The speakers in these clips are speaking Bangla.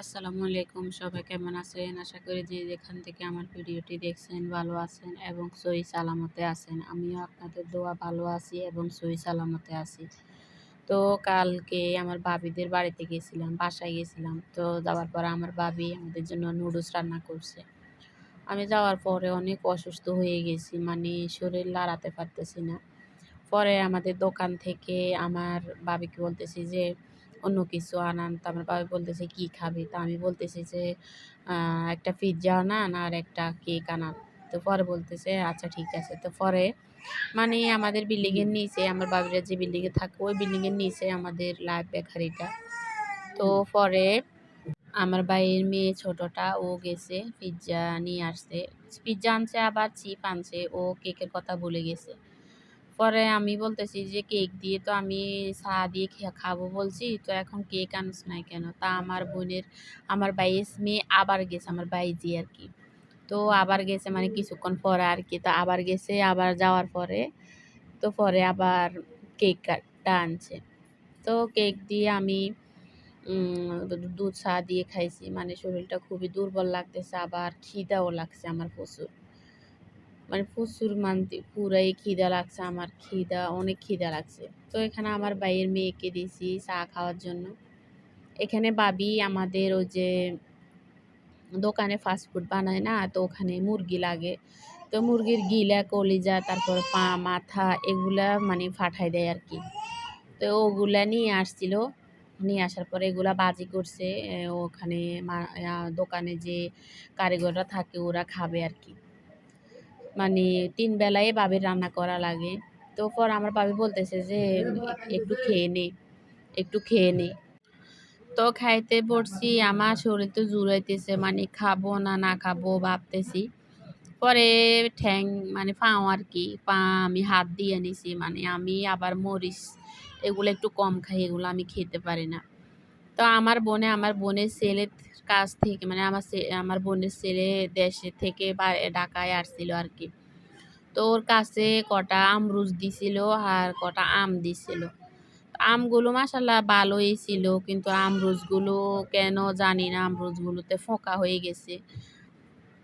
আসসালামু আলাইকুম। সবাই কেমন আছেন? আশা করি যে যেখান থেকে আমার ভিডিওটি দেখছেন ভালো আছেন এবং সহি সালামতে আছেন। আমিও আপনাদের দোয়া ভালো আছি এবং সহি সালামতে আছি। তো কালকে আমার ভাবিদের বাড়িতে গেছিলাম, বাসায় গেছিলাম। তো যাওয়ার পর আমার ভাবি আমাদের জন্য নুডলস রান্না করছে। আমি যাওয়ার পরে অনেক অসুস্থ হয়ে গেছি মানে শরীর লাড়াতে পারতেছি না। পরে আমাদের দোকান থেকে আমার ভাবিকে বলতেছি যে অন্য কিছু আনান। তো আমার বাবা বলতেছে কি খাবে? তা আমি বলতেছি যে একটা পিৎজা আনান আর একটা কেক আনান। তো পরে বলতেছে আচ্ছা ঠিক আছে। তো পরে মানে আমাদের বিল্ডিংয়ের নিচে আমার বাবিরা যে বিল্ডিংয়ে থাকে ওই বিল্ডিংয়ের নিচে আমাদের লাইভ বেকারিটা। তো পরে আমার ভাইয়ের মেয়ে ছোটটা ও গেছে পিৎজা নিয়ে আসছে পিৎজা আনছে আবার চিপ আনছে ও কেকের কথা বলে গেছে। পরে আমি বলতেছি যে, কেক দিয়ে তো আমি চা দিয়ে খাব বলছি, তো এখন কেক আনস নাই কেন? তা আমার বোনের, আমার বাইয়ের মেয়ে আবার গেছে, আমার বাইজি আর কি। তো আবার গেছে মানে কিছুক্ষণ পরে আর কি, তা আবার গেছে, আবার যাওয়ার পরে, তো পরে আবার কেকটা আনছে। তো কেক দিয়ে আমি দুধ চা দিয়ে খাইছি মানে শরীরটা খুবই দুর্বল লাগতেছে, আবার খিদাও লাগছে আমার প্রচুর। মানে প্রচুর মানতে, পুরাই খিদা লাগছে আমার, খিদা, অনেক খিদা লাগছে। তো এখানে আমার ভাইয়ের মেয়েকে দিয়েছি চা খাওয়ার জন্য। এখানে বাবি আমাদের ওই যে দোকানে ফাস্টফুড বানায় না, তো ওখানে মুরগি লাগে। তো মুরগির গিলা, কলিজা, তারপর পা, মাথা এগুলা মানে ফাটাই দেয় আর কি। তো ওগুলা নিয়ে আসছিল। নিয়ে আসার পরে এগুলা বাজি করছে ওখানে দোকানে যে কারিগররা থাকে ওরা খাবে আর কি। মানে তিন বেলায় বাবির রান্না করা লাগে। তো পর আমার বাবি বলতেছে যে, একটু খেয়ে নে, একটু খেয়ে নে। তো খাইতে পড়ছি, আমার শরীর তো জুড়াইতেছে মানে খাব না না খাব ভাবতেছি। পরে ঠ্যাং মানে পাও আর কি, পা আমি হাত দিয়ে নিছি মানে আমি আবার মরিচ এগুলো একটু কম খাই, এগুলো আমি খেতে পারি না। তো আমার বোনে, আমার বোনের ছেলের কাছ থেকে মানে আমার আমার বোনের ছেলে দেশে থেকে বা ঢাকায় আসছিল আর কি তো ওর কাছে কটা আমরুজ দিছিল আর কটা আম দিছিল। আমগুলো মাসাল্লাহ ভালোই ছিল, কিন্তু আমরুজগুলো কেন জানি না আমরুজগুলোতে ফোঁকা হয়ে গেছে।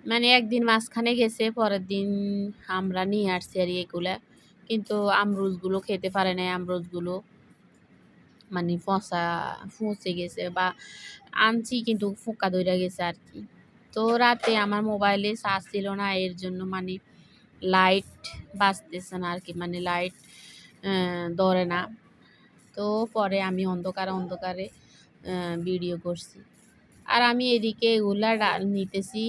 মানে একদিন মাঝখানে গেছে, পরের দিন আমরা নিয়ে আসছি আর এগুলা। কিন্তু আমরুজগুলো খেতে পারে না আমরুজগুলো মানে ফসা, ফুঁসে গেছে বা আনছি কিন্তু ফোঁকা ধরে গেছে আর কি তো রাতে আমার মোবাইলে চার্জ ছিল না, এর জন্য মানে লাইট বাঁচতেছে না আর কি মানে লাইট ধরে না। তো পরে আমি অন্ধকারে অন্ধকারে ভিডিও করছি। আর আমি এদিকে এগুলা নিতেছি।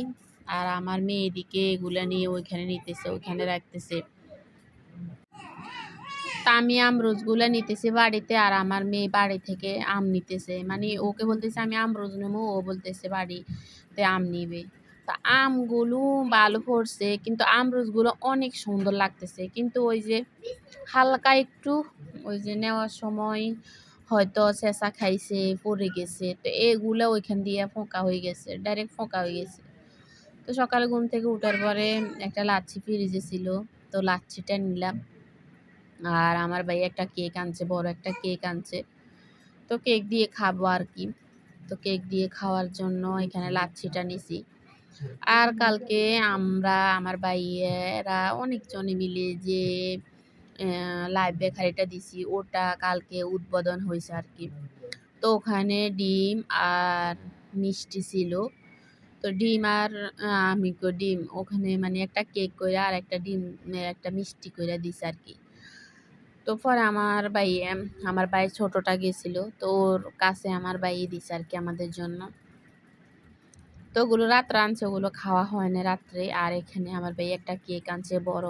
আর আমার মেয়ে এদিকে এগুলা নিয়ে ওইখানে নিতেছে, ওইখানে রাখতেছে। তা আমি আমরোজগুলো নিতেছি বাড়িতে আর আমার মেয়ে বাড়ি থেকে আম নিতেছে। মানে ওকে বলতেছে আমি আমরোজ নেব ও বলতেছে বাড়িতে আম নিবে। তা আমগুলো ভালো পড়ছে, কিন্তু আমরোজগুলো অনেক সুন্দর লাগতেছে। কিন্তু ওই যে হালকা একটু ওই যে নেওয়ার সময় হয়তো চেঁচা খাইছে, পড়ে গেছে, তো এগুলো ওইখান দিয়ে ফোঁকা হয়ে গেছে ডাইরেক্ট ফোঁকা হয়ে গেছে। তো সকালে ঘুম থেকে উঠার পরে একটা লাচ্ছি ফ্রিজে ছিল, তো লাচ্ছিটা নিলাম। আর আমার ভাই একটা কেক আনছে, বড় একটা কেক আনছে। তো কেক দিয়ে খাব আর কি। তো কেক দিয়ে খাওয়ার জন্য এখানে লাচ্ছিটা নিছি। আর কালকে আমরা, আমার ভাইয়েরা অনেকজনে মিলে যে লাইভ বেকারিটা দিছি, ওটা কালকে উদ্বোধন হয়েছে আর কি। তো ওখানে ডিম আর মিষ্টি ছিল। তো ডিম আর আমি ডিম, ওখানে মানে একটা কেক করে আর একটা ডিম, একটা মিষ্টি করে দিছে আর কি। তো পরে আমার ভাই আমার ভাই ছোটটা গেছিল, তো ওর কাছে আমার ভাই দিছে আর কি আমাদের জন্য। তো ওগুলো রাত্রে আনছে, ওগুলো খাওয়া হয় না রাত্রে। আর এখানে আমার ভাই একটা কেক আনছে বড়,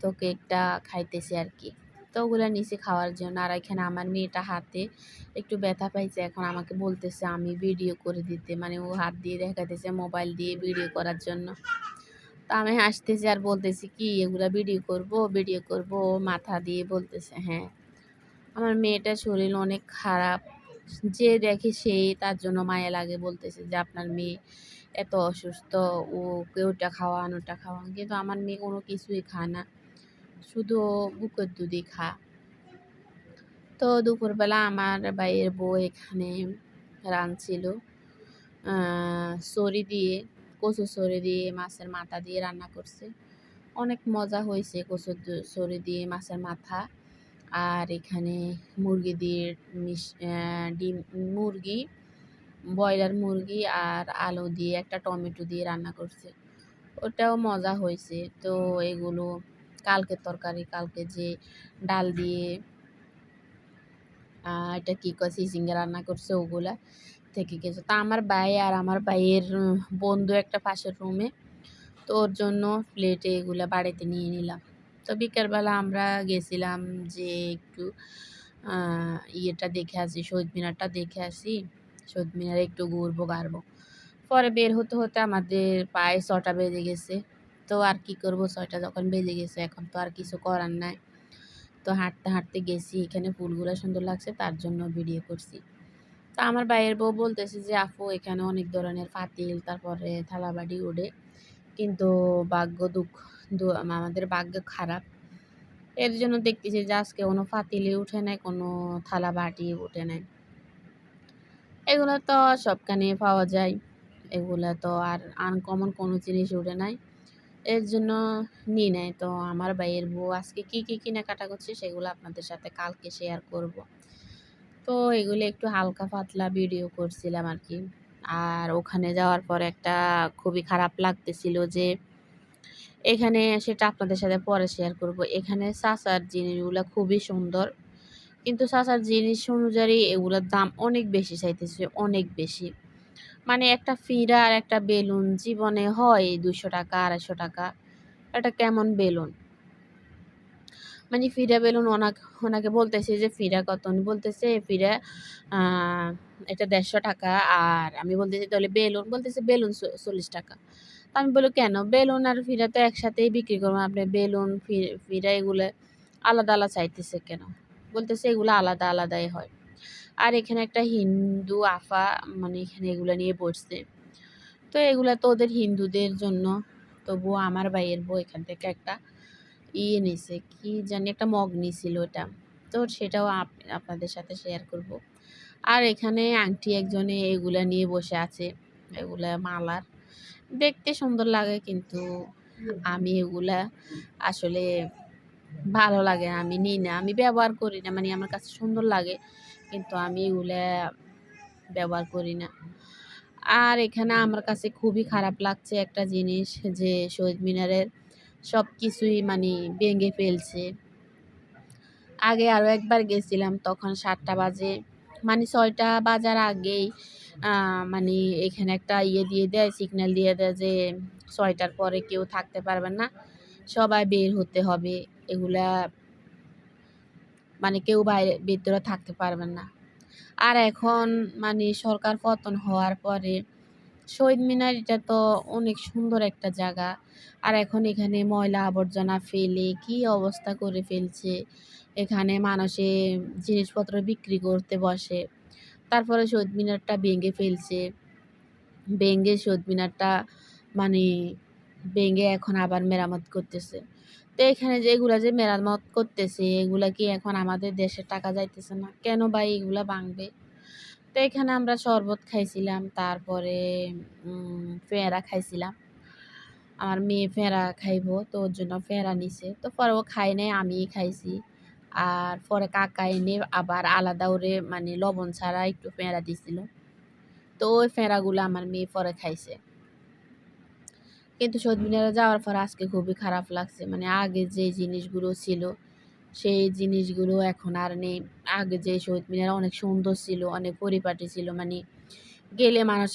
তো কেকটা খাইতেছে আর কি। তো ওগুলো নিচে খাওয়ার জন্য। আর এখানে আমার মেয়েটা হাতে একটু ব্যথা পাইছে, এখন আমাকে বলতেছে আমি ভিডিও করে দিতে। মানে ও হাত দিয়ে দেখাতেছে মোবাইল দিয়ে ভিডিও করার জন্য। আমি হাসতেছি আর বলতেছি, কি এগুলো ভিডিও করব ভিডিও করব? মাথা দিয়ে বলতেছে হ্যাঁ। আমার মেয়েটার শরীর অনেক খারাপ। যে দেখে সেই তার জন্য মায়া লাগে বলতেছে যে, আপনার মেয়ে এত অসুস্থ ও কেউটা খাওয়ান ওটা খাওয়ান। কিন্তু আমার মেয়ে কোনো কিছুই খায় না। শুধু বুকের দুধই খা তো দুপুরবেলা আমার বাইয়ের বউ এখানে রাঁধছিল সরি দিয়ে। কচু সরি দিয়ে মাছের মাথা দিয়ে রান্না করছে। অনেক মজা হয়েছে কচু সরি দিয়ে মাছের মাথা। আর এখানে মুরগি দিয়ে মিশ ডিম, মুরগি, ব্রয়লার মুরগি আর আলু দিয়ে একটা টমেটো দিয়ে রান্না করছে। ওটাও মজা হয়েছে। তো এগুলো কালকে তরকারি, কালকে যে ডাল দিয়ে এটা কী কয় চিচিঙ্গা রান্না করছে ওগুলা। থেকে গেছে। তা আমার ভাই আর আমার ভাইয়ের বন্ধু একটা পাশের রুমে তো ওর জন্য প্লেটে এগুলো বাড়িতে নিয়ে নিলাম। তো বিকেলবেলা আমরা গেছিলাম যে একটু ইয়েটা দেখে আসি, শহীদ মিনারটা দেখে আসি। শহীদ মিনারে একটু ঘুরবো, গাড়বো। পরে বের হতে হতে আমাদের প্রায় ছটা বেজে গেছে। তো আর কি করব, ছয়টা যখন বেজে গেছে, এখন তো আর কিছু করার নাই। তো হাঁটতে হাঁটতে গেছি, এখানে ফুলগুলো সুন্দর লাগছে, তার জন্য ভিডিও করছি। তো আমার বাইরের বউ বলতেছে যে, আপু, এখানে অনেক ধরনের পাতিল তারপরে থালাবাড়ি ওড়ে কিন্তু ভাগ্য দুঃখ আমাদের ভাগ্য খারাপ। এর জন্য দেখতেছি যে, আজকে কোনো পাতিলে উঠে নাই, কোনো থালা বাটি উঠে নাই। এগুলো তো সবখানে পাওয়া যায়। এগুলো তো আর আনকমন কোনো জিনিস উঠে নাই। এর জন্য নিই নাই। তো আমার ভাইয়ের বউ আজকে কী কী কেনাকাটা করছে, সেগুলো আপনাদের সাথে কালকে শেয়ার করব। তো এগুলো একটু হালকা পাতলা ভিডিও করছিলাম আর কি আর ওখানে যাওয়ার পর একটা খুবই খারাপ লাগতেছিল যে, এখানে সেটা আপনাদের সাথে পরে শেয়ার করব। এখানে চাচার জিনিসগুলো খুবই সুন্দর। কিন্তু চাচার জিনিস অনুযায়ী এগুলোর দাম অনেক বেশি চাইতেছে, অনেক বেশি। মানে একটা ফিরা আর একটা বেলুন, জীবনে হয় দুশো টাকা, আড়াইশো টাকা। এটা কেমন বেলুন? মানে ফিরা বেলুন ওনাকে ওনাকে বলতেছে যে, ফিরা কত উনি বলতেছে, ফিরা এটা দেড়শো টাকা আর আমি বলতেছি, তাহলে বেলুন, বলতেছে, বেলুন চল্লিশ টাকা। তো আমি বলি, কেন? বেলুন আর ফিরা তো একসাথেই বিক্রি করব, আপনি বেলুন ফিরা এগুলো আলাদা আলাদা চাইতেছে কেন? বলতেছে, এগুলো আলাদা, আলাদাই হয়। আর এখানে একটা হিন্দু আফা মানে এখানে এগুলো নিয়ে বসছে। তো এগুলো তো ওদের হিন্দুদের জন্য, তবুও আমার ভাইয়ের বউ এখান থেকে একটা ইয়ে নিছে, কি জানি একটা মগ নিছিল ওটা। তো সেটাও আপনাদের সাথে শেয়ার করব। আর এখানে আংটি একজনে এগুলা নিয়ে বসে আছে, এগুলা মালার। দেখতে সুন্দর লাগে কিন্তু আমি এগুলা আসলে ভালো লাগে আমি নিই না, আমি ব্যবহার করি না মানে আমার কাছে সুন্দর লাগে, কিন্তু আমি এগুলা ব্যবহার করি না। আর এখানে আমার কাছে খুবই খারাপ লাগছে একটা জিনিস যে শহীদ মিনারের সব কিছুই মানে ভেঙে ফেলছে। আগে আরও একবার গেছিলাম, তখন সাতটা বাজে। মানে ছয়টা বাজার আগেই মানে এখানে একটা ইয়ে দিয়ে দেয় সিগন্যাল দিয়ে দেয় যে ছয়টার পরে কেউ থাকতে পারবেন না, সবাই বের হতে হবে। এগুলা মানে কেউ বাইরে, ভিতরে থাকতে পারবেন না। আর এখন মানে সরকার পতন হওয়ার পরে শহীদ মিনার এটা তো অনেক সুন্দর একটা জায়গা। আর এখন এখানে ময়লা আবর্জনা ফেলে কি অবস্থা করে ফেলছে। এখানে মানুষে জিনিসপত্র বিক্রি করতে বসে। তারপরে শহীদ মিনারটা ভেঙে ফেলছে। ভেঙে শহীদ মিনারটা মানে ভেঙে এখন আবার মেরামত করতেছে। তো এখানে যে এগুলা যে মেরামত করতেছে, এগুলা কি এখন আমাদের দেশে টাকা যাইতেছে না? কেন বা এগুলা ভাঙবে? তো এখানে আমরা শরবত খাইছিলাম, তারপরে পেয়ারা খাইছিলাম। আমার মেয়ে ফেঁড়া খাইব, তো ওর জন্য ফেঁড়া নিছে। তো পরে ও খাই নাই আমি খাইছি। আর পরে কাকা এনে আবার আলাদা ওরে মানে লবণ ছাড়া একটু ফেঁড়া দিছিল। তো ওই ফেঁড়াগুলো আমার মেয়ে পরে খাইছে। কিন্তু শহীদ মিনারে যাওয়ার পর আজকে খুবই খারাপ লাগছে। মানে আগে যে জিনিসগুলো ছিল সেই জিনিসগুলো এখন আর নেই। আগে যে শহীদ মিনার অনেক সুন্দর ছিল, অনেক পরিপাটি ছিল মানে গেলে মানুষ